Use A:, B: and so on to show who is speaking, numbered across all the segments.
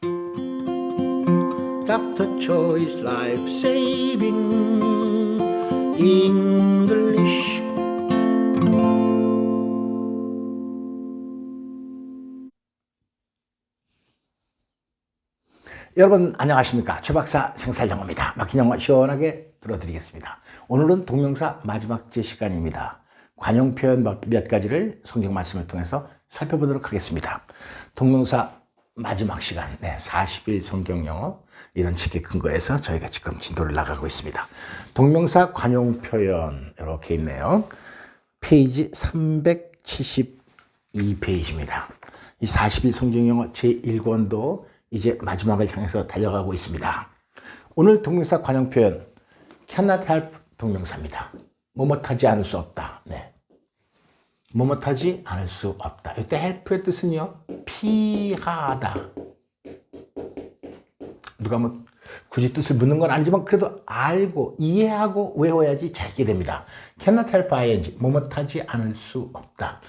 A: Dr. Choice Life Saving. English. 여러분 안녕하십니까? 최박사 생살영어입니다. 막힌 영어 시원하게 들어드리겠습니다. 오늘은 동명사 마지막 제 시간입니다. 관용 표현 몇 가지를 성경 말씀을 통해서 살펴보도록 하겠습니다. 동명사 마지막 시간 네, 40일 성경 영어 이런 책의 근거에서 저희가 지금 진도를 나가고 있습니다 동명사 관용 표현 이렇게 있네요 페이지 372페이지입니다 이 40일 성경 영어 제1권도 이제 마지막을 향해서 달려가고 있습니다. 오늘 동명사 관용 표현 cannot help 동명사입니다. 뭐뭇하지 않을 수 없다. 네. 뭐뭇하지 않을 수 없다. 이때 help의 뜻은요. 피하다. 누가 뭐 굳이 뜻을 묻는 건 아니지만 그래도 알고 이해하고 외워야지 잘 있게 됩니다. cannot help ing 뭐뭇하지 않을 수 없다.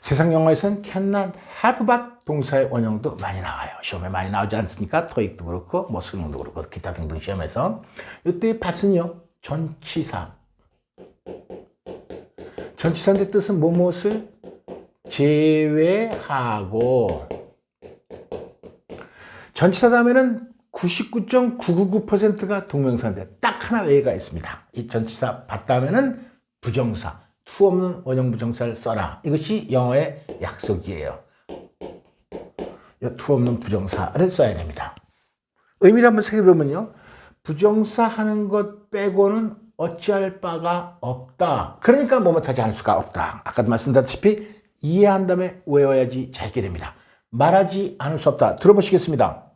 A: 세상 영어에서는 cannot help but 동사의 원형도 많이 나와요. 시험에 많이 나오지 않습니까? 토익도 그렇고 뭐 수능도 그렇고 기타 등등 시험에서 이때 bat은요 전치사 전치사인데 뜻은 뭐뭇을 제외하고 전치사 다음에는 99.999%가 동명사인데 딱 하나 외가 있습니다. 이 전치사 봤다면은 부정사, 투 없는 원형 부정사를 써라. 이것이 영어의 약속이에요. 이투 없는 부정사를 써야 됩니다. 의미를 한번 살펴보면요. 부정사 하는 것 빼고는 어찌할 바가 없다. 그러니까 뭐뭇하지 않을 수가 없다. 아까도 말씀드렸다시피 이해한 다음에 외워야지 잘 있게 됩니다. 말하지 않을 수 없다. 들어보시겠습니다.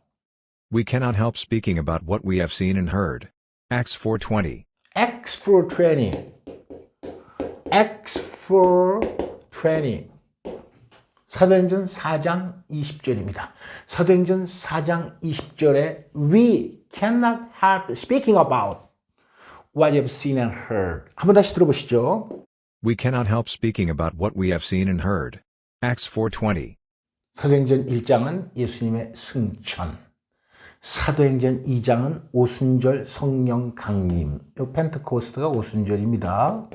B: We cannot help speaking about what we have seen and heard. Acts 4:20.
A: X for 20. X for 20. 사도행전 4장 20절입니다. 사도행전 4장 20절에 We cannot help speaking about what you have seen and heard. 한번 다시 들어보시죠.
B: We cannot help speaking about what we have seen and heard. Acts 4:20.
A: 사도행전 1장은 예수님의 승천. 사도행전 2장은 오순절 성령 강림. 이 펜트코스트가 오순절입니다.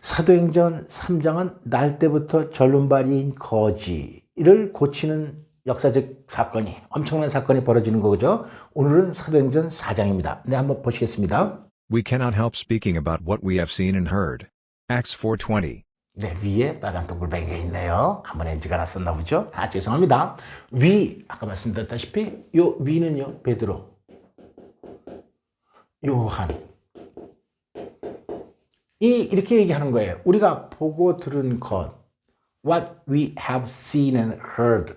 A: 사도행전 3장은 날 때부터 절름발이인 거지를 고치는 역사적 사건이 엄청난 사건이 벌어지는 거죠. 오늘은 사도행전 4장입니다. 네, 한번 보시겠습니다.
B: We cannot help speaking about what we have seen and heard. Acts 4:20.
A: 네, 위에 빨간 동글뱅이가 있네요. 한번 엔지가 났었나 보죠? 아, 죄송합니다. 위, 아까 말씀드렸다시피, 요 위는요, 베드로, 요한. 이, 이렇게 얘기하는 거예요. 우리가 보고 들은 것, what we have seen and heard.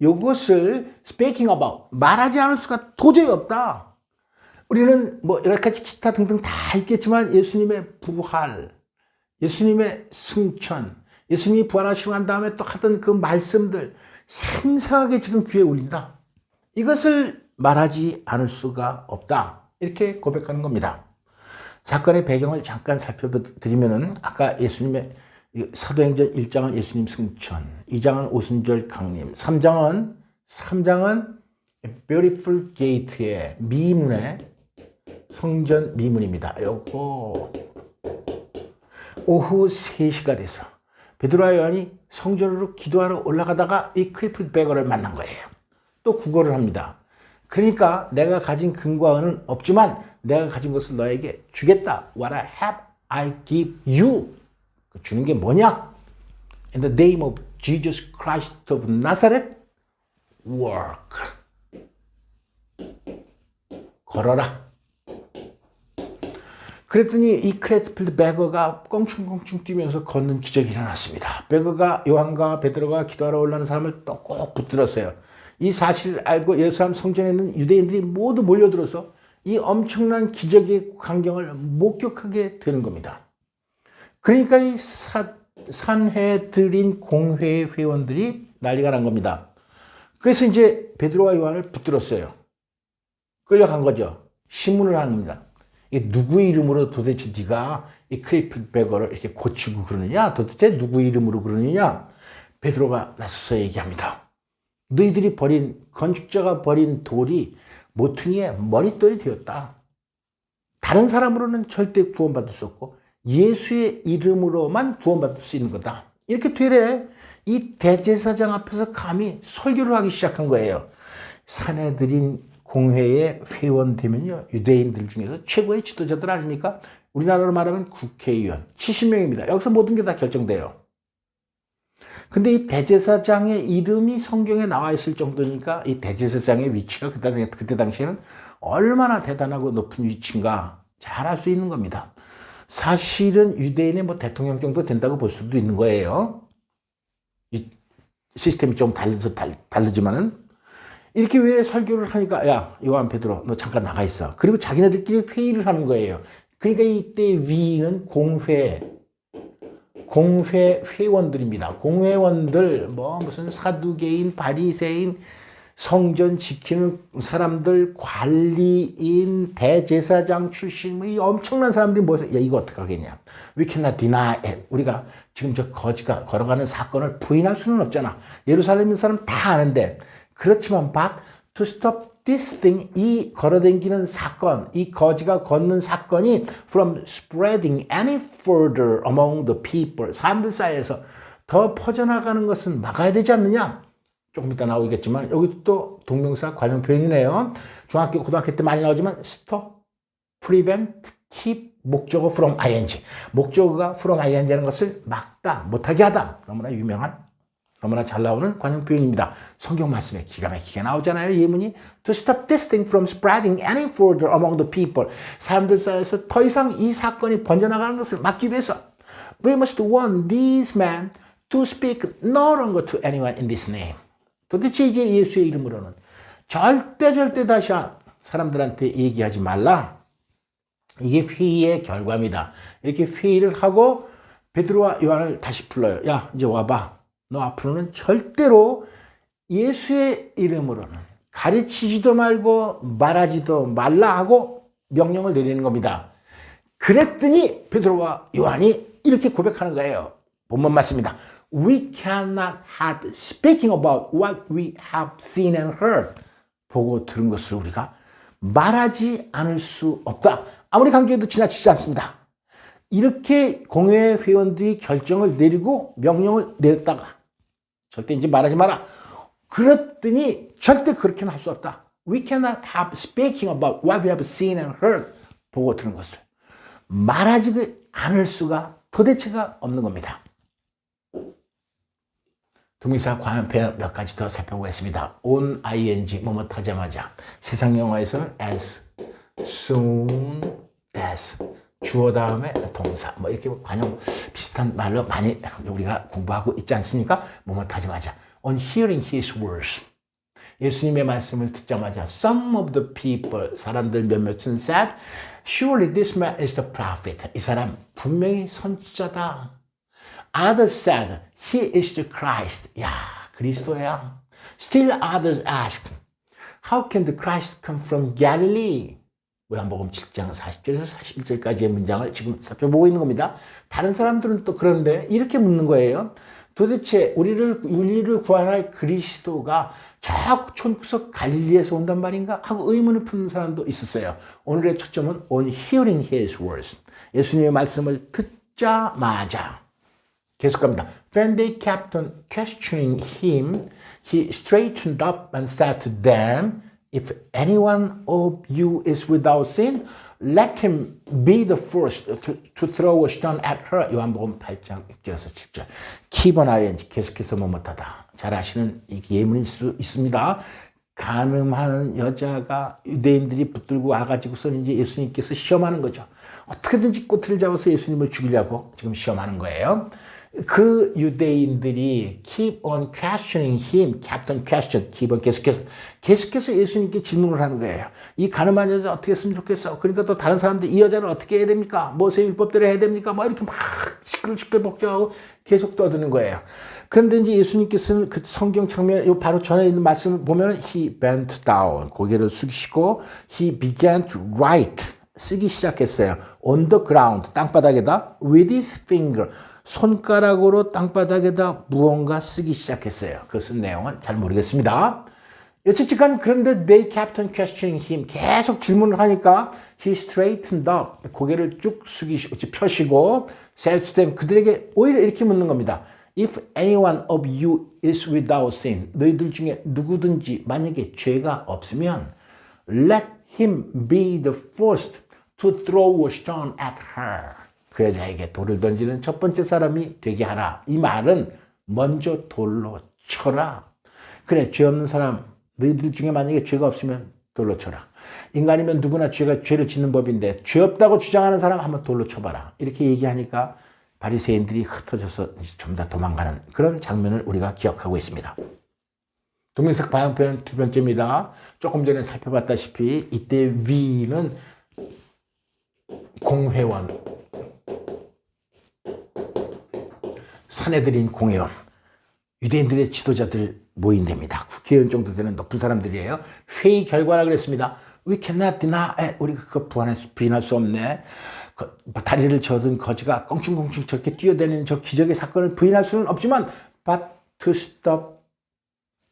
A: 요것을 speaking about, 말하지 않을 수가 도저히 없다. 우리는 뭐 여러 가지 기타 등등 다 있겠지만 예수님의 부활, 예수님의 승천, 예수님이 부활하시고 난 다음에 또 하던 그 말씀들 생생하게 지금 귀에 울린다. 이것을 말하지 않을 수가 없다. 이렇게 고백하는 겁니다. 사건의 배경을 잠깐 살펴드리면은 아까 예수님의 사도행전 1장은 예수님 승천, 2장은 오순절 강림, 3장은 3장은 Beautiful Gate의 미문의 성전 미문입니다. 요거 오후 3시가 돼서 베드로와 요한이 성전으로 기도하러 올라가다가 이 크리플 베거를 만난 거예요. 또 구걸을 합니다. 그러니까 내가 가진 금과 은은 없지만 내가 가진 것을 너에게 주겠다. What I have, I give you. 그 주는 게 뭐냐? In the name of Jesus Christ of Nazareth, work. 걸어라. 그랬더니 이 크레스필드 베거가 껑충껑충 뛰면서 걷는 기적이 일어났습니다. 베거가 요한과 베드로가 기도하러 올라는 사람을 또 꼭 붙들었어요. 이 사실을 알고 예루살렘 성전에 있는 유대인들이 모두 몰려들어서 이 엄청난 기적의 광경을 목격하게 되는 겁니다. 그러니까 이 사, 산해드린 공회 회원들이 난리가 난 겁니다. 그래서 이제 베드로와 요한을 붙들었어요. 끌려간 거죠. 신문을 하는 겁니다. 이 누구 이름으로 도대체 네가 이 크리플 베거를 이렇게 고치고 그러느냐? 도대체 누구 이름으로 그러느냐? 베드로가 나서서 얘기합니다. 너희들이 버린 건축자가 버린 돌이 모퉁이의 머릿돌이 되었다. 다른 사람으로는 절대 구원받을 수 없고 예수의 이름으로만 구원받을 수 있는 거다. 이렇게 되래 이 대제사장 앞에서 감히 설교를 하기 시작한 거예요. 사내들인 공회의 회원 되면요 유대인들 중에서 최고의 지도자들 아닙니까? 우리나라로 말하면 국회의원 70명입니다. 여기서 모든 게 다 결정돼요. 근데 이 대제사장의 이름이 성경에 나와 있을 정도니까 이 대제사장의 위치가 그때, 당시에는 얼마나 대단하고 높은 위치인가 잘 알 수 있는 겁니다. 사실은 유대인의 뭐 대통령 정도 된다고 볼 수도 있는 거예요. 이 시스템이 좀 다르서 달, 다르지만은 이렇게 왜 설교를 하니까 야 요한 베드로 너 잠깐 나가 있어. 그리고 자기네들끼리 회의를 하는 거예요. 그러니까 이때 위는 공회 공회 회원들입니다. 공회원들 뭐 무슨 사두개인, 바리새인, 성전 지키는 사람들, 관리인, 대제사장 출신, 뭐이 엄청난 사람들이 모여서 야 이거 어떻게 하겠냐? We cannot deny it. 우리가 지금 저 거지가 걸어가는 사건을 부인할 수는 없잖아. 예루살렘 사람 다 아는데 그렇지만 but to stop this thing 이 걸어댕기는 사건, 이 거지가 걷는 사건이 from spreading any further among the people 사람들 사이에서 더 퍼져나가는 것은 막아야 되지 않느냐? 조금 이따 나오겠지만 여기 또 동명사 관용 표현이네요. 중학교, 고등학교 때 많이 나오지만 stop, prevent, keep 목적어 from ing 목적어가 from ing라는 것을 막다, 못하게 하다 너무나 유명한 너무나 잘 나오는 관용 표현입니다. 성경 말씀에 기가 막히게 나오잖아요. 예문이 to stop this thing from spreading any further among the people. 사람들 사이에서 더 이상 이 사건이 번져나가는 것을 막기 위해서 we must warn these men to speak no longer to anyone in this name. 도대체 이제 예수의 이름으로는 절대 절대 다시 사람들한테 얘기하지 말라. 이게 회의의 결과입니다. 이렇게 회의를 하고 베드로와 요한을 다시 불러요. 야, 이제 와봐. 너 앞으로는 절대로 예수의 이름으로는 가르치지도 말고 말하지도 말라 하고 명령을 내리는 겁니다. 그랬더니 베드로와 요한이 이렇게 고백하는 거예요. 본문 맞습니다. We cannot help speaking about what we have seen and heard. 보고 들은 것을 우리가 말하지 않을 수 없다. 아무리 강조해도 지나치지 않습니다. 이렇게 공회 회원들이 결정을 내리고 명령을 내렸다가 절대 이제 말하지 마라. 그랬더니 절대 그렇게는 할 수 없다. We cannot have speaking about what we have seen and heard. 보고 들은 것을. 말하지 않을 수가 도대체가 없는 겁니다. 동명사 관용표 몇 가지 더 살펴보겠습니다. on ing 뭐뭐 하자마자 세상 영어에서는 as soon as 주어 다음에 동사 뭐 이렇게 관용 비슷한 말로 많이 우리가 공부하고 있지 않습니까? 뭐뭐 하자마자 on hearing his words 예수님의 말씀을 듣자마자 some of the people 사람들 몇몇은 said surely this man is the prophet 이 사람 분명히 선지자다 Others said, He is the Christ. 야, 그리스도야. Still others asked, How can the Christ come from Galilee? 요한복음 7장 40절에서 41절까지의 문장을 지금 살펴보고 있는 겁니다. 다른 사람들은 또 그런데 이렇게 묻는 거예요. 도대체 우리를 우리를 구원할 그리스도가 저 촌구석 갈릴리에서 온단 말인가 하고 의문을 푸는 사람도 있었어요. 오늘의 초점은 on hearing his words. 예수님의 말씀을 듣자마자 계속 갑니다. When they kept on questioning him, he straightened up and said to them, If anyone of you is without sin, let him be the first to, to throw a stone at her. 요한복음 8장 6절에서 7절. 키번 ing 계속해서 뭐뭇하다. 잘 아시는 예문일 수 있습니다. 가늠하는 여자가 유대인들이 붙들고 와가지고서 이제 예수님께서 시험하는 거죠. 어떻게든지 꼬투리를 잡아서 예수님을 죽이려고 지금 시험하는 거예요. 그 유대인들이 keep on questioning him, kept on question, keep on 계속해서 계속해서 예수님께 질문을 하는 거예요. 이 가늠한 여자 어떻게 했으면 좋겠어? 그러니까 또 다른 사람들 이 여자는 어떻게 해야 됩니까? 모세 율법대로 해야 됩니까? 뭐 이렇게 막 시끌시끌 복잡하고 계속 떠드는 거예요. 그런데 이제 예수님께서는 그 성경 장면 바로 전에 있는 말씀을 보면 he bent down 고개를 숙이시고 he began to write 쓰기 시작했어요. on the ground, 땅바닥에다 with his finger, 손가락으로 땅바닥에다 무언가 쓰기 시작했어요. 그것은 내용은 잘 모르겠습니다. 여차치간 그런데 they kept on questioning him. 계속 질문을 하니까 he straightened up. 고개를 쭉 숙이시고 펴시고 said to them 그들에게 오히려 이렇게 묻는 겁니다. If anyone of you is without sin, 너희들 중에 누구든지 만약에 죄가 없으면 let him be the first to throw a stone at her. 그 여자에게 돌을 던지는 첫 번째 사람이 되게 하라. 이 말은 먼저 돌로 쳐라. 그래 죄 없는 사람 너희들 중에 만약에 죄가 없으면 돌로 쳐라. 인간이면 누구나 죄가 죄를 짓는 법인데 죄 없다고 주장하는 사람 한번 돌로 쳐봐라. 이렇게 얘기하니까 바리새인들이 흩어져서 좀다 도망가는 그런 장면을 우리가 기억하고 있습니다. 동명색 방향 표현 두 번째입니다. 조금 전에 살펴봤다시피 이때 위는 공회원 사내들인 공회원 유대인들의 지도자들 모인 데입니다. 국회의원 정도 되는 높은 사람들이에요. 회의 결과라 그랬습니다. We cannot deny. 우리가 그거 부인할 수, 부인할 수 없네. 그 다리를 저든 거지가 껑충껑충 저렇게 뛰어다니는 저 기적의 사건을 부인할 수는 없지만 but to stop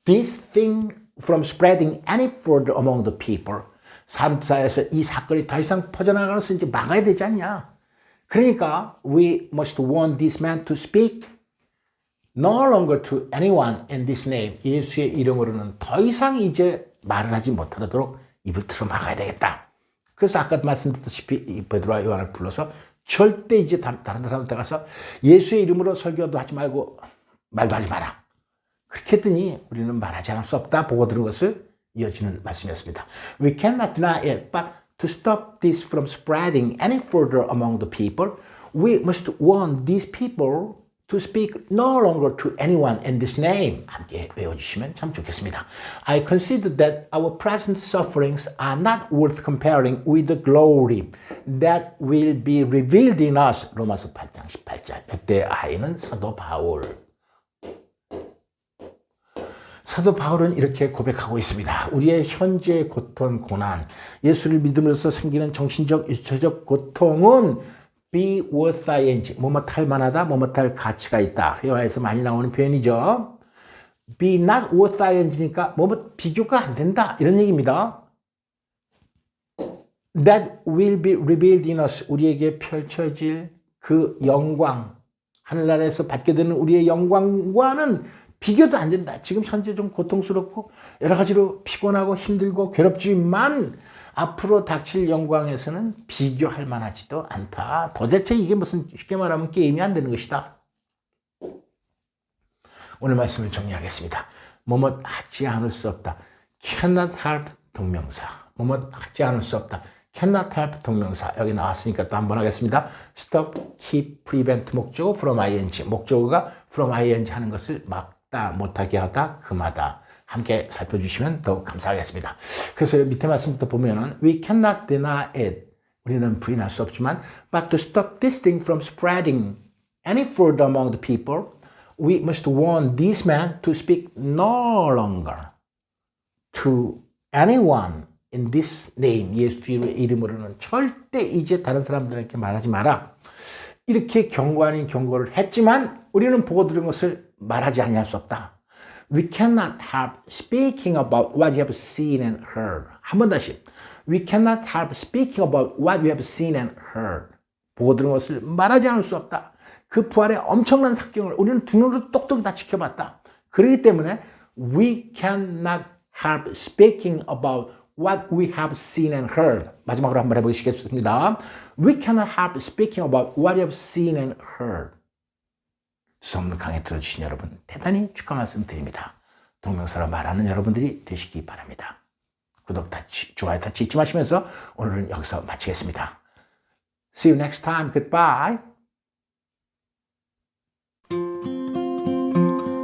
A: this thing from spreading any further among the people. 사람 사이에서 이 사건이 더 이상 퍼져나가는 것을 이제 막아야 되지 않냐. 그러니까 we must warn this man to speak no longer to anyone in this name. 예수의 이름으로는 더 이상 이제 말을 하지 못하도록 입을 틀어 막아야 되겠다. 그래서 아까 말씀드렸다시피 이 베드로와 요한을 불러서 절대 이제 다- 다른 사람한테 가서 예수의 이름으로 설교도 하지 말고 말도 하지 마라. 그렇게 했더니 우리는 말하지 않을 수 없다 보고 들은 것을 이어지는 말씀이었습니다. We cannot deny it, but to stop this from spreading any further among the people, we must warn these people to speak no longer to anyone in this name. 함께 외워주시면 참 좋겠습니다. I consider that our present sufferings are not worth comparing with the glory that will be revealed in us. 로마서 8장 18절. 이때 아이는 사도 바울. 사도 바울은 이렇게 고백하고 있습니다. 우리의 현재 고통, 고난, 예수를 믿음으로써 생기는 정신적, 육체적 고통은 be worth ing, 뭐뭐 탈 만하다, 뭐뭐 탈 가치가 있다. 회화에서 많이 나오는 표현이죠. be not worth ing니까 뭐뭐 비교가 안 된다. 이런 얘기입니다. That will be revealed in us. 우리에게 펼쳐질 그 영광, 하늘나라에서 받게 되는 우리의 영광과는 비교도 안 된다. 지금 현재 좀 고통스럽고 여러 가지로 피곤하고 힘들고 괴롭지만 앞으로 닥칠 영광에서는 비교할 만하지도 않다. 도대체 이게 무슨 쉽게 말하면 게임이 안 되는 것이다. 오늘 말씀을 정리하겠습니다. 뭐뭐 하지 않을 수 없다. cannot help 동명사. 뭐뭐 하지 않을 수 없다. cannot help 동명사. 여기 나왔으니까 또 한 번 하겠습니다. stop, keep, prevent 목적어 from ing. 목적어가 from ing 하는 것을 막 다, 못하게 하다, 금하다. 함께 살펴주시면 더욱 감사하겠습니다. 그래서 밑에 말씀부터 보면은 we cannot deny it. 우리는 부인할 수 없지만 but to stop this thing from spreading any further among the people, we must warn these men to speak no longer to anyone in this name, 예수의 이름으로는 절대 이제 다른 사람들에게 말하지 마라. 이렇게 경고 아닌 경고를 했지만 우리는 보고 들은 것을 말하지 아니할 수 없다. We cannot help speaking about what we have seen and heard. 한 번 다시. We cannot help speaking about what we have seen and heard. 보고 들은 것을 말하지 않을 수 없다. 그 부활의 엄청난 사경을 우리는 두 눈으로 똑똑히 다 지켜봤다. 그렇기 때문에 we cannot help speaking about what we have seen and heard. 마지막으로 한번 해보시겠습니다. We cannot help speaking about what we have seen and heard. 수없는 강의 들어주신 여러분 대단히 축하 말씀 드립니다. 동명사로 말하는 여러분들이 되시기 바랍니다. 구독 타치, 좋아요 타치 잊지 마시면서 오늘은 여기서 마치겠습니다. See you next time. Goodbye.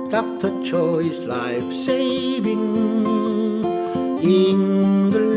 A: Dr. Choice Life Saving English